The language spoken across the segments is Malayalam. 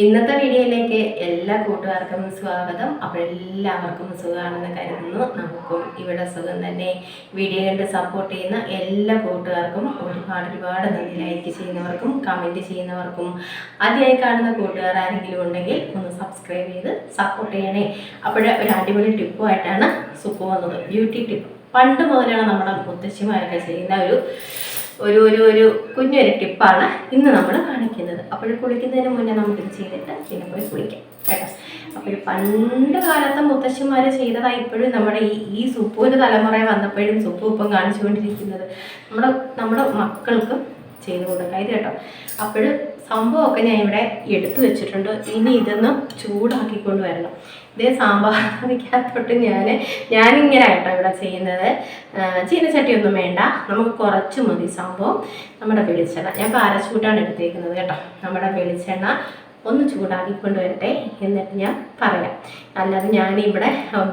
ഇന്നത്തെ വീഡിയോയിലേക്ക് എല്ലാ കൂട്ടുകാർക്കും സ്വാഗതം. അപ്പോൾ എല്ലാവർക്കും സുഖമാണെന്ന് കരുതുന്നു. നമുക്കും ഇവിടെ സുഖം തന്നെ. വീഡിയോ കണ്ട് സപ്പോർട്ട് ചെയ്യുന്ന എല്ലാ കൂട്ടുകാർക്കും ഒരുപാട് ഒരുപാട് നന്ദി. ലൈക്ക് ചെയ്യുന്നവർക്കും കമന്റ് ചെയ്യുന്നവർക്കും. ആദ്യമായി കാണുന്ന കൂട്ടുകാർ ആരെങ്കിലും ഉണ്ടെങ്കിൽ ഒന്ന് സബ്സ്ക്രൈബ് ചെയ്ത് സപ്പോർട്ട് ചെയ്യണേ. അപ്പോൾ ഒരു അടിപൊളി ടിപ്പുമായിട്ടാണ് സുപ്പ് വന്നത്. ബ്യൂട്ടി ടിപ്പ് പണ്ട് മുതലാണ് നമ്മുടെ മുത്തശ്ശിമാരൊക്കെ ചെയ്യുന്ന ഒരു ഒരു ഒരു ഒരു കുഞ്ഞൊരു ടിപ്പാണ് ഇന്ന് നമ്മൾ കാണിക്കുന്നത്. അപ്പോൾ കുളിക്കുന്നതിന് മുന്നേ നമുക്കിത് ചെയ്തിട്ട് പിന്നെ പോയി കുളിക്കാം കേട്ടോ. അപ്പോൾ പണ്ട് കാലത്തെ മുത്തശ്ശിമാർ ചെയ്തതായി ഇപ്പോഴും നമ്മുടെ ഈ ഈ സുപ്പുവിന്റെ തലമുറ വന്നപ്പോഴും സുപ്പു ഇപ്പം കാണിച്ചുകൊണ്ടിരിക്കുന്നത്. നമ്മുടെ നമ്മുടെ മക്കൾക്ക് ചെയ്തു കൊടുക്കാം ഇത് കേട്ടോ. അപ്പോൾ സംഭവമൊക്കെ ഞാൻ ഇവിടെ എടുത്തു വെച്ചിട്ടുണ്ട്. ഇനി ഇതൊന്ന് ചൂടാക്കിക്കൊണ്ട് വരണം. ഇതേ സാമ്പാർ കറിക്കകത്തോട്ട് ഞാൻ ഞാനിങ്ങനെ ആയിട്ടോ ഇവിടെ ചെയ്യുന്നത്. ചീനച്ചട്ടിയൊന്നും വേണ്ട. നമുക്ക് കുറച്ച് മതി സംഭവം. നമ്മുടെ വെളിച്ചെണ്ണ. ഞാൻ പാരച്ചൂട്ടാണ് എടുത്തേക്കുന്നത് കേട്ടോ. നമ്മുടെ വെളിച്ചെണ്ണ ഒന്ന് ചൂടാക്കിക്കൊണ്ട് വരട്ടെ എന്നിട്ട് ഞാൻ പറയാം. അല്ലാതെ ഞാനിവിടെ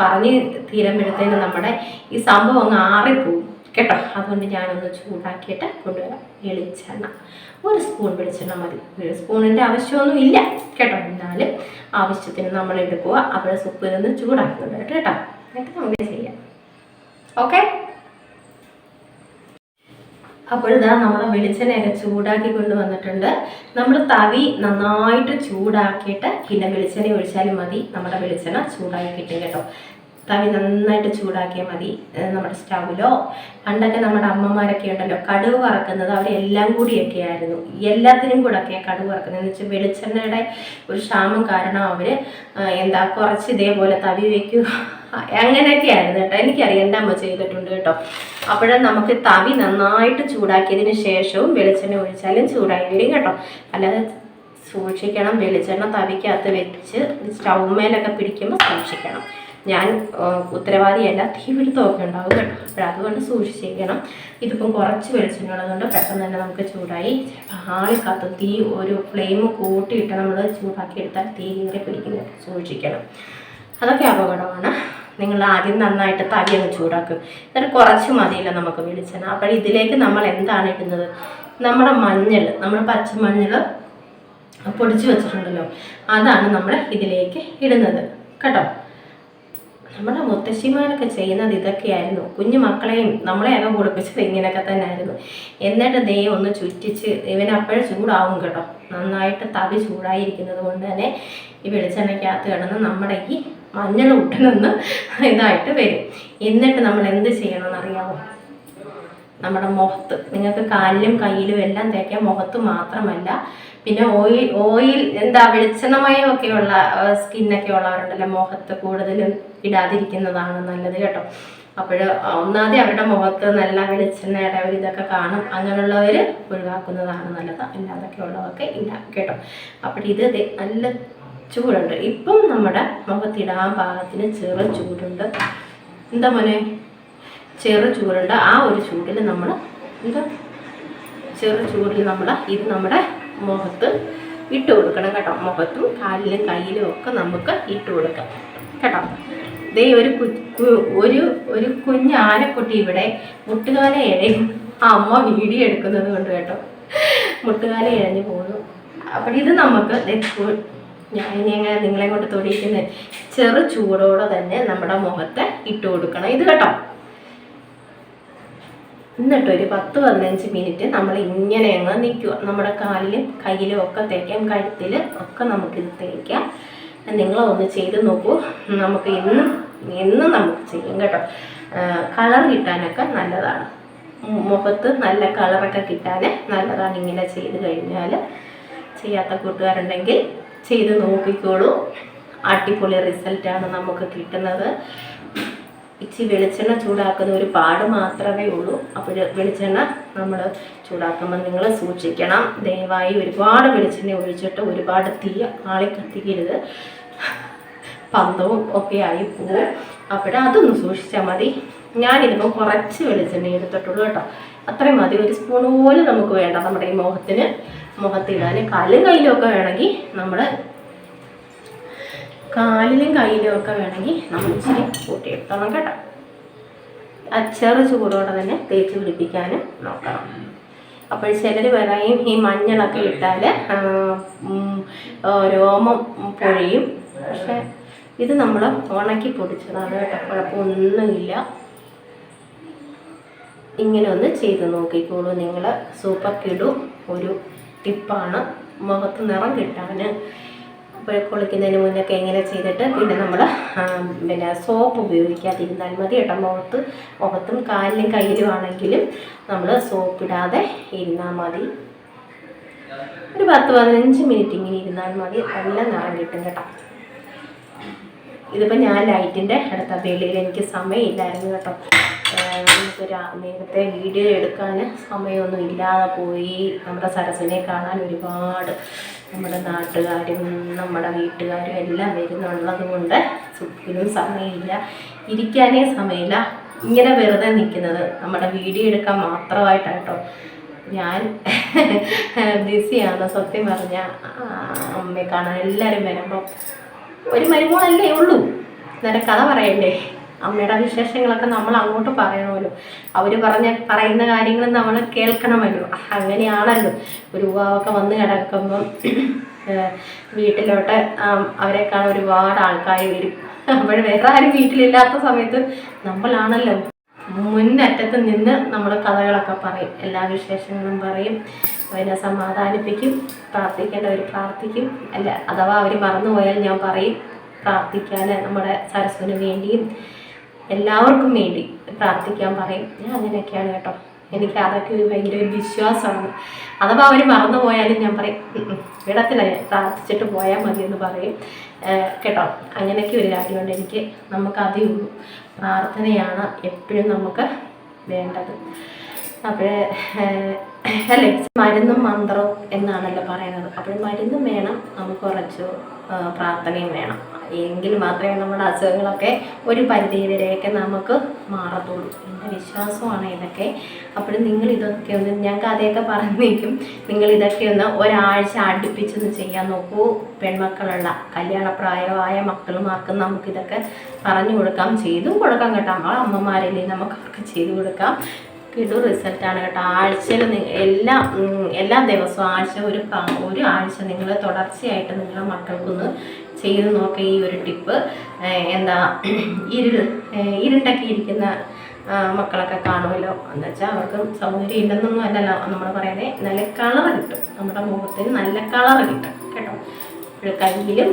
പറഞ്ഞ് തീരുമ്പോഴത്തേന് നമ്മുടെ ഈ സംഭവം അങ്ങ് ആറിപ്പോവും. കേട്ടോ? അതുകൊണ്ട് ഞാനൊന്ന് ചൂടാക്കിയിട്ട് കൊണ്ടുവരാം. വെളിച്ചെണ്ണ. ഒരു സ്പൂൺ വെളിച്ചെണ്ണ മതി. ഒരു സ്പൂണിന്റെ ആവശ്യമൊന്നും ഇല്ല. കേട്ടോ? എന്നാലും ആവശ്യത്തിന് നമ്മൾ എടുക്കുക. അവിടെ സുപ്പ് നിന്ന് ചൂടാക്കി കൊണ്ടുവരട്ടെ കേട്ടോ. എന്നിട്ട് നമുക്ക് ചെയ്യാം. ഓക്കെ? അപ്പോൾ ഇതാ നമ്മൾ വെളിച്ചെണ്ണയൊക്കെ ചൂടാക്കി കൊണ്ടുവന്നിട്ടുണ്ട്. നമ്മൾ തവി നന്നായിട്ട് ചൂടാക്കിയിട്ട് പിന്നെ വെളിച്ചെണ്ണ ഒഴിച്ചാലും മതി. നമ്മുടെ വെളിച്ചെണ്ണ ചൂടാക്കി കിട്ടും കേട്ടോ. തവി നന്നായിട്ട് ചൂടാക്കിയാൽ മതി നമ്മുടെ സ്റ്റൗവിലോ. പണ്ടൊക്കെ നമ്മുടെ അമ്മമാരൊക്കെ ഉണ്ടല്ലോ കടുവ് വറക്കുന്നത് അവരെല്ലാം കൂടിയൊക്കെ ആയിരുന്നു. എല്ലാത്തിനും കൂടെ ഒക്കെ കടുവ് വറക്കുന്നത്. എന്ന് വെച്ചാൽ വെളിച്ചെണ്ണയുടെ ഒരു ക്ഷാമം കാരണം അവർ എന്താ കുറച്ച് ഇതേപോലെ തവി വയ്ക്കുക അങ്ങനെയൊക്കെ ആയിരുന്നു കേട്ടോ. എനിക്കറിയാം എന്റെ അമ്മ ചെയ്തിട്ടുണ്ട് കേട്ടോ. അപ്പോഴും നമുക്ക് തവി നന്നായിട്ട് ചൂടാക്കിയതിന് ശേഷവും വെളിച്ചെണ്ണ ഒഴിച്ചാലും ചൂടായി വരും കേട്ടോ. അല്ലാതെ സൂക്ഷിക്കണം വെളിച്ചെണ്ണ തവിക്കകത്ത് വെച്ച് സ്റ്റൗ മേലൊക്കെ പിടിക്കുമ്പോൾ സൂക്ഷിക്കണം. ഞാൻ ഉത്തരവാദിയല്ല തീപിടുത്തമൊക്കെ ഉണ്ടാവും കേട്ടോ. അപ്പോൾ അതുകൊണ്ട് സൂക്ഷിച്ചിരിക്കണം ഇതിപ്പം കുറച്ച് വെളിച്ചെണ്ണ പെട്ടെന്ന് തന്നെ നമുക്ക് ചൂടായി. ആളി കത്ത് തീ ഒരു ഫ്ലെയിം കൂട്ടിയിട്ട് നമ്മൾ ചൂടാക്കി എടുത്താൽ തീ ഇങ്ങനെ പിടിക്കുന്നത് സൂക്ഷിക്കണം. അതൊക്കെ അപകടമാണ്. നിങ്ങൾ ആദ്യം നന്നായിട്ട് തവി അങ്ങ് ചൂടാക്കും. എന്നിട്ട് കുറച്ച് മതിയില്ല നമുക്ക് വെളിച്ചെണ്ണ. അപ്പോൾ ഇതിലേക്ക് നമ്മൾ എന്താണ് ഇടുന്നത്? നമ്മുടെ മഞ്ഞൾ നമ്മുടെ പച്ചമഞ്ഞൾ പൊടിച്ച് വെച്ചിട്ടുണ്ടല്ലോ. അതാണ് നമ്മൾ ഇതിലേക്ക് ഇടുന്നത്. കേട്ടോ? നമ്മുടെ മുത്തശ്ശിമാരൊക്കെ ചെയ്യുന്നത് ഇതൊക്കെയായിരുന്നു. കുഞ്ഞു മക്കളെയും നമ്മളെയൊക്കെ കുളിപ്പിച്ചത് ഇങ്ങനെയൊക്കെ തന്നെ ആയിരുന്നു എന്നിട്ട് ദൈവം ഒന്ന് ചുറ്റിച്ച് ഇവൻ അപ്പോഴും ചൂടാവും കേട്ടോ. നന്നായിട്ട് തവി ചൂടായിരിക്കുന്നത് കൊണ്ട് തന്നെ ഈ വെളിച്ചെണ്ണയ്ക്കകത്ത് കിടന്ന് നമ്മുടെ ഈ മഞ്ഞൾ ഉട്ടനൊന്ന് ഇതായിട്ട് വരും. എന്നിട്ട് നമ്മൾ എന്ത് ചെയ്യണമെന്ന് അറിയാമോ നമ്മുടെ മുഖത്ത്. നിങ്ങൾക്ക് കാലിലും കയ്യിലും എല്ലാം തേക്കാം മുഖത്ത് മാത്രമല്ല പിന്നെ ഓയിൽ ഓയിൽ എന്താ വെളിച്ചെണ്ണമയമൊക്കെയുള്ള സ്കിന്നൊക്കെ ഉള്ളവരുണ്ടല്ലോ മുഖത്ത് കൂടുതലും ഇടാതിരിക്കുന്നതാണ് നല്ലത് കേട്ടോ. അപ്പോൾ ഒന്നാതെ അവരുടെ മുഖത്ത് നല്ല വെളിച്ചെണ്ണയുടെ ഒരു ഇതൊക്കെ കാണും. അങ്ങനെയുള്ളവർ ഒഴിവാക്കുന്നതാണ് നല്ലത്. അല്ലാതൊക്കെ ഉള്ളതൊക്കെ ഇടാം കേട്ടോ. അപ്പോൾ ഇത് നല്ല ചൂടുണ്ട്. ഇപ്പം നമ്മുടെ മുഖത്തിടാൻ പാകത്തിന് ചെറു ചൂടുണ്ട്. എന്താ മോനെ? ചെറു ചൂടുണ്ട്. ആ ഒരു ചൂടിൽ നമ്മൾ ഇത് ചെറു ചൂടിൽ നമ്മൾ ഇത് നമ്മുടെ മുഖത്ത് ഇട്ട് കൊടുക്കണം കേട്ടോ. മുഖത്തും കാലിലും കയ്യിലും ഒക്കെ നമുക്ക് ഇട്ട് കൊടുക്കാം കേട്ടോ. ദേ ഒരു ഒരു ഒരു കുഞ്ഞ് ആനക്കുട്ടി ഇവിടെ മുട്ടുകാല ഇഴയും. ആ അമ്മ വീഡിയോ എടുക്കുന്നത് കൊണ്ട് കേട്ടോ. മുട്ടുകാല ഇഴഞ്ഞു പോകുന്നു അപ്പോൾ ഇത് നമുക്ക് ഞാൻ ഇനി എങ്ങനെ നിങ്ങളെ കൊണ്ട് തൊടിയിക്കുന്നത്? ചെറു ചൂടോടെ തന്നെ നമ്മുടെ മുഖത്ത് ഇട്ട് കൊടുക്കണം. ഇത് കേട്ടോ. എന്നിട്ട് ഒരു പത്ത് പതിനഞ്ച് മിനിറ്റ് നമ്മൾ ഇങ്ങനെ അങ്ങ് നിൽക്കുക. നമ്മുടെ കാലിലും കയ്യിലും ഒക്കെ തേക്കാം കഴുത്തിൽ ഒക്കെ നമുക്കിത് തേക്കാം. നിങ്ങളൊന്ന് ചെയ്ത് നോക്കൂ. നമുക്ക് എന്നും എന്നും നമുക്ക് ചെയ്യും കേട്ടോ. കളർ കിട്ടാനൊക്കെ നല്ലതാണ്. മുഖത്ത് നല്ല കളറൊക്കെ കിട്ടാൻ നല്ലതാണ് ഇങ്ങനെ ചെയ്ത് കഴിഞ്ഞാൽ ചെയ്യാത്ത കൂട്ടുകാരുണ്ടെങ്കിൽ ചെയ്ത് നോക്കിക്കോളൂ. അടിപൊളി റിസൾട്ടാണ് നമുക്ക് കിട്ടുന്നത്. ഇച്ചി വെളിച്ചെണ്ണ ചൂടാക്കുന്ന ഒരു പാട് മാത്രമേ ഉള്ളൂ. അപ്പോൾ വെളിച്ചെണ്ണ നമ്മൾ ചൂടാക്കുമ്പോൾ നിങ്ങൾ സൂക്ഷിക്കണം. ദയവായി ഒരുപാട് വെളിച്ചെണ്ണ ഒഴിച്ചിട്ട് ഒരുപാട് തീ ആളെ കത്തിക്കരുത്. പന്തവും ഒക്കെ ആയി പോവും. അപ്പോൾ അതൊന്ന് സൂക്ഷിച്ചാൽ മതി. ഞാനിതിപ്പോൾ കുറച്ച് വെളിച്ചെണ്ണ എടുത്തിട്ടുള്ളൂ കേട്ടോ. അത്രയും മതി. ഒരു സ്പൂൺ പോലും നമുക്ക് വേണ്ട നമ്മുടെ ഈ മുഖത്തിന് മുഖത്തിടാൻ കാലും കയ്യിലും ഒക്കെ വേണമെങ്കിൽ നമ്മൾ കാലിലും കയ്യിലും ഒക്കെ വേണമെങ്കിൽ നമ്മൾ ഇച്ചിരി കൂട്ടിയെടുത്തോണം കേട്ടോ. ചെറു ചൂടോടെ തന്നെ തേച്ച് പിടിപ്പിക്കാൻ നോക്കണം. അപ്പോൾ ചിലർ പറയും ഈ മഞ്ഞളൊക്കെ ഇട്ടാൽ രോമം പൊഴിയും. പക്ഷെ ഇത് നമ്മൾ ഉണക്കി പൊടിച്ചതാണ് കേട്ടോ. കുഴപ്പമൊന്നുമില്ല. ഇങ്ങനെ ഒന്ന് ചെയ്ത് നോക്കിക്കോളൂ. നിങ്ങൾ സൂപ്പർ കിടു ഒരു ടിപ്പാണ്. മുഖത്ത് നിറം കിട്ടാൻ കുളിക്കുന്നതിന് മുന്നൊക്കെ ഇങ്ങനെ ചെയ്തിട്ട് പിന്നെ നമ്മൾ പിന്നെ സോപ്പ് ഉപയോഗിക്കാതിരുന്നാൽ മതി കേട്ടോ. മുഖത്ത് മുഖത്തും കാലിലും കയ്യിലും ആണെങ്കിലും നമ്മൾ സോപ്പ് ഇടാതെ ഇരുന്നാൽ മതി. ഒരു പത്ത് പതിനഞ്ച് മിനിറ്റ് ഇങ്ങനെ ഇരുന്നാൽ മതി. നല്ല നിറം കിട്ടും കേട്ടോ. ഇതിപ്പോൾ ഞാൻ ലൈറ്റിന്റെ അടുത്ത വെളിയിൽ എനിക്ക് സമയമില്ലായിരുന്നു കേട്ടോ. നേരത്തെ വീഡിയോ എടുക്കാൻ സമയമൊന്നും ഇല്ലാതെ പോയി. നമ്മുടെ സരസിനെ കാണാൻ ഒരുപാട് നമ്മുടെ നാട്ടുകാരും നമ്മുടെ വീട്ടുകാരും എല്ലാം വരുന്നുള്ളത് കൊണ്ട് സുഖിനും സമയമില്ല. ഇരിക്കാനേ സമയമില്ല. ഇങ്ങനെ വെറുതെ നിൽക്കുന്നത്. നമ്മുടെ വീഡിയോ എടുക്കാൻ മാത്രമായിട്ടാട്ടോ. ഞാൻ ബിസിയാണ്. സത്യം പറഞ്ഞ അമ്മയെ കാണാൻ എല്ലാവരും വരുമ്പോൾ ഒരു മരുമോളല്ലേ ഉള്ളൂ. നേരെ കഥ പറയണ്ടേ? അമ്മയുടെ വിശേഷങ്ങളൊക്കെ നമ്മൾ അങ്ങോട്ട് പറയണമല്ലോ. അവർ പറഞ്ഞ പറയുന്ന കാര്യങ്ങൾ നമ്മൾ കേൾക്കണമല്ലോ. അങ്ങനെയാണല്ലോ. ഒരു യുവാവൊക്കെ വന്ന് കിടക്കുമ്പം വീട്ടിലോട്ട് അവരെ കാണാൻ ഒരുപാട് ആൾക്കാർ വരും. അപ്പോൾ വേറെ ആരും വീട്ടിലില്ലാത്ത സമയത്ത് നമ്മളാണല്ലോ. മുന്നറ്റത്ത് നിന്ന് നമ്മൾ കഥകളൊക്കെ പറയും. എല്ലാ വിശേഷങ്ങളും പറയും. അവരെ സമാധാനിപ്പിക്കും. പ്രാർത്ഥിക്കേണ്ടവർ പ്രാർത്ഥിക്കും. അല്ല അഥവാ അവർ മറന്നുപോയാൽ ഞാൻ പറയും. പ്രാർത്ഥിക്കാൻ നമ്മുടെ സരസ്വന് വേണ്ടിയും എല്ലാവർക്കും വേണ്ടി പ്രാർത്ഥിക്കാൻ പറയും. ഞാൻ അങ്ങനെയൊക്കെയാണ് കേട്ടോ. എനിക്ക് അതൊക്കെ ഒരു ഭയങ്കര ഒരു വിശ്വാസമാണ്. അഥവാ അവർ മറന്നു പോയാലും ഞാൻ പറയും ഇടത്തില പ്രാർത്ഥിച്ചിട്ട് പോയാൽ മതി എന്ന് പറയും കേട്ടോ. അങ്ങനെയൊക്കെ ഒരു കാര്യമുണ്ട് എനിക്ക്. നമുക്ക് അതേ ഉള്ളൂ. പ്രാർത്ഥനയാണ് എപ്പോഴും നമുക്ക് വേണ്ടത്. അപ്പോൾ അല്ലേ മരുന്നും മന്ത്രവും എന്നാണല്ലോ പറയുന്നത്. അപ്പോൾ മരുന്നും വേണം നമുക്ക് കുറച്ച് പ്രാർത്ഥനയും വേണം. എങ്കിൽ മാത്രമേ നമ്മുടെ അസുഖങ്ങളൊക്കെ ഒരു പരിധി വരെയൊക്കെ നമുക്ക് മാറത്തുള്ളൂ. എന്റെ വിശ്വാസമാണ് ഇതൊക്കെ. അപ്പോഴും നിങ്ങൾ ഇതൊക്കെ ഒന്ന് ഞാൻ കഥയൊക്കെ പറഞ്ഞേക്കും. നിങ്ങൾ ഇതൊക്കെ ഒന്ന് ഒരാഴ്ച അടുപ്പിച്ചൊന്ന് ചെയ്യാൻ നോക്കൂ. പെൺമക്കളുള്ള കല്യാണപ്രായമായ മക്കളുമാർക്ക് നമുക്കിതൊക്കെ പറഞ്ഞു കൊടുക്കാം. ചെയ്തും കൊടുക്കാം കേട്ടോ. നമ്മളെ അമ്മമാരല്ലേ നമുക്ക് അവർക്ക് ചെയ്തു കൊടുക്കാം. കിടു റിസൾട്ടാണ് കേട്ടോ. ആഴ്ചയിൽ എല്ലാ എല്ലാ ദിവസവും ആഴ്ച ഒരു ഒരു ആഴ്ച നിങ്ങൾ തുടർച്ചയായിട്ട് നിങ്ങളുടെ മക്കൾക്കൊന്ന് ചെയ്ത് നോക്കുക ഈ ഒരു ടിപ്പ് എന്താ ഇരുൾ ഇരുണ്ടൊക്കെ ഇരിക്കുന്ന മക്കളൊക്കെ കാണുമല്ലോ. എന്ന് വെച്ചാൽ അവർക്ക് സൗന്ദര്യം ഇല്ലെന്നൊന്നും അല്ലല്ലോ നമ്മൾ പറയുന്നത് നല്ല കളർ കിട്ടും. നമ്മുടെ മുഖത്തിന് നല്ല കളർ കിട്ടും. കേട്ടോ. കയ്യിലും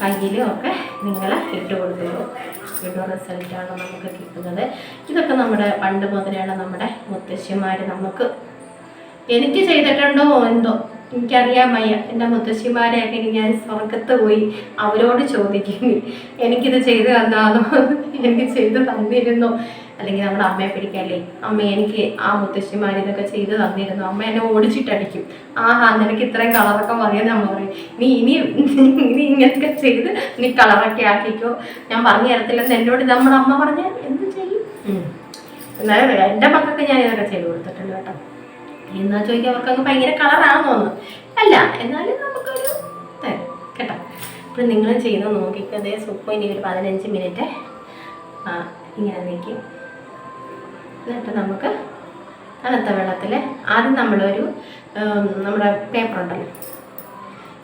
കയ്യിലും ഒക്കെ നിങ്ങൾ ഇട്ട് കൊടുക്കുള്ളൂ വീഡിയോ റിസൾട്ടാണ് നമുക്ക് കിട്ടുന്നത്. ഇതൊക്കെ നമ്മുടെ പണ്ട് മുതലെയാണ് നമ്മുടെ മുത്തശ്ശിമാർ നമുക്ക് എനിക്ക് ചെയ്തിട്ടുണ്ടോ എന്തോ? എനിക്കറിയാൻ വയ്യ എന്റെ മുത്തശ്ശിമാരെയൊക്കെ ഞാൻ സ്വർഗത്ത് പോയി അവരോട് ചോദിക്കും. എനിക്കിത് ചെയ്തു തന്നാലോ എനിക്ക് ചെയ്ത് തന്നിരുന്നോ? അല്ലെങ്കിൽ നമ്മുടെ അമ്മയെ പിടിക്കാല്ലേ? അമ്മ എനിക്ക് ആ മുത്തശ്ശിമാർ ഇതൊക്കെ ചെയ്ത് തന്നിരുന്നു. അമ്മ എന്നെ ഓടിച്ചിട്ടടിക്കും. ആഹാ നിനക്ക് ഇത്രയും കളറൊക്കെ മതിയെന്ന് നമ്മൾ പറയും. നീ ഇനി ഇനി ഇങ്ങനെയൊക്കെ ചെയ്ത് നീ കളറൊക്കെ ആക്കിക്കോ. ഞാൻ പറഞ്ഞു തരത്തില്ലെന്ന് എന്നോട് നമ്മുടെ അമ്മ പറഞ്ഞാൽ എന്ത് ചെയ്യും. എന്നാലും എന്റെ മക്കൾക്ക് ഞാൻ ഇതൊക്കെ ചെയ്ത് കൊടുത്തിട്ടുണ്ട് കേട്ടോ. എന്നാ ചോദിക്കുക അവർക്കങ്ങ് ഭയങ്കര കളറാണെന്ന് തോന്നുന്നു. അല്ല എന്നാലും നമുക്കൊരു തരും. കേട്ടോ. അപ്പോൾ നിങ്ങൾ ചെയ്ത് നോക്കിക്കതേ സുപ്പ് ഇനി ഒരു പതിനഞ്ച് മിനിറ്റ് ഇങ്ങനെ നിൽക്കും. എന്നിട്ട് നമുക്ക് തണുത്ത വെള്ളത്തിൽ ആദ്യം നമ്മളൊരു നമ്മുടെ പേപ്പർ ഉണ്ടല്ലോ.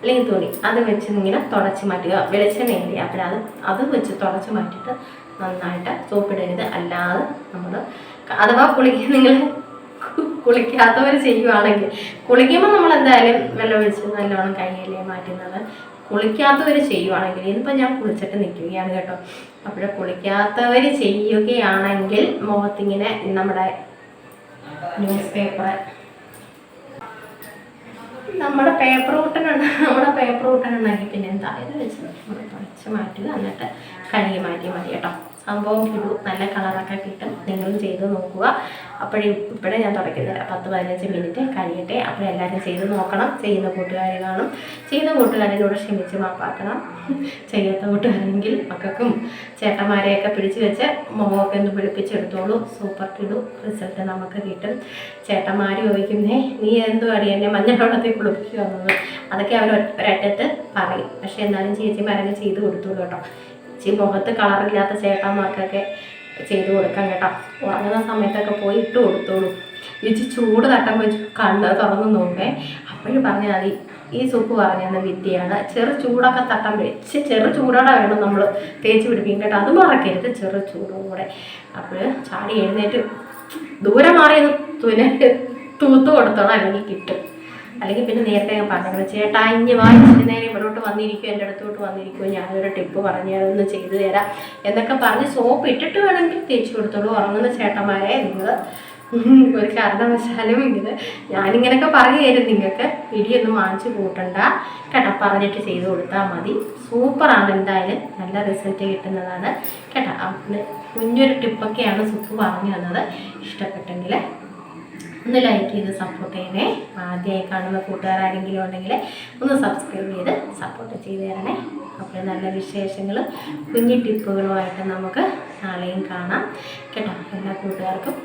അല്ലെങ്കിൽ തുണി. അത് വെച്ച് ഇങ്ങനെ തുടച്ച് മാറ്റുക. വെളിച്ചെണ്ണയില്ലേ അപ്പോൾ അത് അത് വെച്ച് തുടച്ച് മാറ്റിയിട്ട് നന്നായിട്ട് സോപ്പിടരുത്. അല്ലാതെ നമ്മൾ അഥവാ കുളിക്ക നിങ്ങൾ കുളിക്കാത്തവർ ചെയ്യുവാണെങ്കിൽ കുളിക്കുമ്പോൾ നമ്മൾ എന്തായാലും വെള്ളം ഒഴിച്ച് നല്ലോണം കൈയല്ലേ മാറ്റുന്നത് കുളിക്കാത്തവർ ചെയ്യുവാണെങ്കിൽ ഇതിപ്പോൾ ഞാൻ കുളിച്ചിട്ട് നിൽക്കുകയാണ് കേട്ടോ. അപ്പോൾ കുളിക്കാത്തവർ ചെയ്യുകയാണെങ്കിൽ മുഖത്തിങ്ങനെ നമ്മുടെ ന്യൂസ് പേപ്പർ നമ്മുടെ പേപ്പർ കൂട്ടനുണ്ട് നമ്മുടെ പേപ്പർ കൂട്ടനുണ്ടെങ്കിൽ പിന്നെ എന്താ ഇത് വെച്ച് നമ്മൾ തുടച്ച് മാറ്റുക. എന്നിട്ട് കഴുകി മാറ്റി മതി കേട്ടോ. സംഭവം കിടു നല്ല കളറൊക്കെ കിട്ടും. നിങ്ങളും ചെയ്ത് നോക്കുക. അപ്പോഴേ ഇപ്പോഴേ ഞാൻ തുടയ്ക്കുന്നില്ല പത്ത് പതിനഞ്ച് മിനിറ്റ് കഴിയട്ടെ. അപ്പോൾ എല്ലാവരും ചെയ്ത് നോക്കണം. ചെയ്യുന്ന കൂട്ടുകാരെ കാണും. ചെയ്യുന്ന കൂട്ടുകാരനോട് ക്ഷമിച്ച് മാപ്പാക്കണം. ചെയ്യാത്ത കൂട്ടുകാരെങ്കിൽ മക്കൾക്കും ചേട്ടന്മാരെയൊക്കെ പിടിച്ച് വെച്ച് മുഖമൊക്കെ ഒന്ന് പിടിപ്പിച്ചെടുത്തോളൂ. സൂപ്പർ കിടു റിസൾട്ട് നമുക്ക് കിട്ടും. ചേട്ടന്മാർ ചോദിക്കുന്നേ നീ എന്തുവാടി എന്നെ മഞ്ഞളവെള്ളത്തിൽ കുളിപ്പിക്കുമെന്നത് അതൊക്കെ അവർ ഒരറ്റത്ത് പറയും. പക്ഷെ എന്നാലും ചേച്ചിമാരൊക്കെ ചെയ്ത് കൊടുത്തോളൂ കേട്ടോ. ചേച്ചി മുഖത്ത് കളറില്ലാത്ത ചേട്ടന്മാർക്കൊക്കെ ചെയ്ത് കൊടുക്കാം കേട്ടോ. ഉറങ്ങുന്ന സമയത്തൊക്കെ പോയി ഇട്ട് കൊടുത്തോളൂ. ചേച്ചി ചൂട് തട്ടം വെച്ച് കണ്ണ് തുറന്ന് നോക്കേ. അപ്പോഴും പറഞ്ഞാൽ മതി ഈ സൂപ്പ് പറഞ്ഞെന്ന വിദ്യയാണ് ചെറു ചൂടൊക്കെ തട്ടം വെച്ച് ചെറു ചൂടോടെ വേണം നമ്മൾ തേച്ച് പിടിപ്പിക്കും കേട്ടോ. അത് മറക്കരുത് ചെറു ചൂടും കൂടെ അപ്പോൾ ചാടി എഴുന്നേറ്റ് ദൂരെ മാറിയത് തുന തൂത്ത് കൊടുത്തോളാം അല്ലെങ്കിൽ കിട്ടും. അല്ലെങ്കിൽ പിന്നെ നേരത്തെ ഞാൻ പറഞ്ഞത് ചേട്ടാ ഇനി വായിച്ചിട്ട് നേരെ ഇവിടോട്ട് വന്നിരിക്കും എന്റെ അടുത്തോട്ട് വന്നിരിക്കും ഞാനൊരു ടിപ്പ് പറഞ്ഞു അതൊന്ന് ചെയ്തു തരാം എന്നൊക്കെ പറഞ്ഞ് സോപ്പ് ഇട്ടിട്ട് വേണമെങ്കിൽ തേച്ച് കൊടുത്തോളൂ ഉറങ്ങുന്ന ചേട്ടന്മാരെ നിങ്ങൾ ഒരു കാരണവശാലും ഇങ്ങനെ ഞാനിങ്ങനെയൊക്കെ പറഞ്ഞു തരും നിങ്ങൾക്ക് ഇടിയൊന്നും വാങ്ങിച്ചു കൂട്ടണ്ട. കേട്ടോ പറഞ്ഞിട്ട് ചെയ്ത് കൊടുത്താൽ മതി. സൂപ്പറാണ് എന്തായാലും നല്ല റിസൾട്ട് കിട്ടുന്നതാണ്. കേട്ടാ കുഞ്ഞൊരു ടിപ്പൊക്കെയാണ് സുപ്പ് പറഞ്ഞു തന്നത്. ഇഷ്ടപ്പെട്ടെങ്കിൽ ഒന്ന് ലൈക്ക് ചെയ്ത് സപ്പോർട്ട് ചെയ്യണേ. ആദ്യമായി കാണുന്ന കൂട്ടുകാരാരെങ്കിലും ഉണ്ടെങ്കിൽ ഒന്ന് സബ്സ്ക്രൈബ് ചെയ്ത് സപ്പോർട്ട് ചെയ്ത് തരണേ. അപ്പോൾ നല്ല വിശേഷങ്ങളും കുഞ്ഞു ടിപ്പുകളുമായിട്ട് നമുക്ക് നാളെയും കാണാം. കേട്ടോ എല്ലാ കൂട്ടുകാർക്കും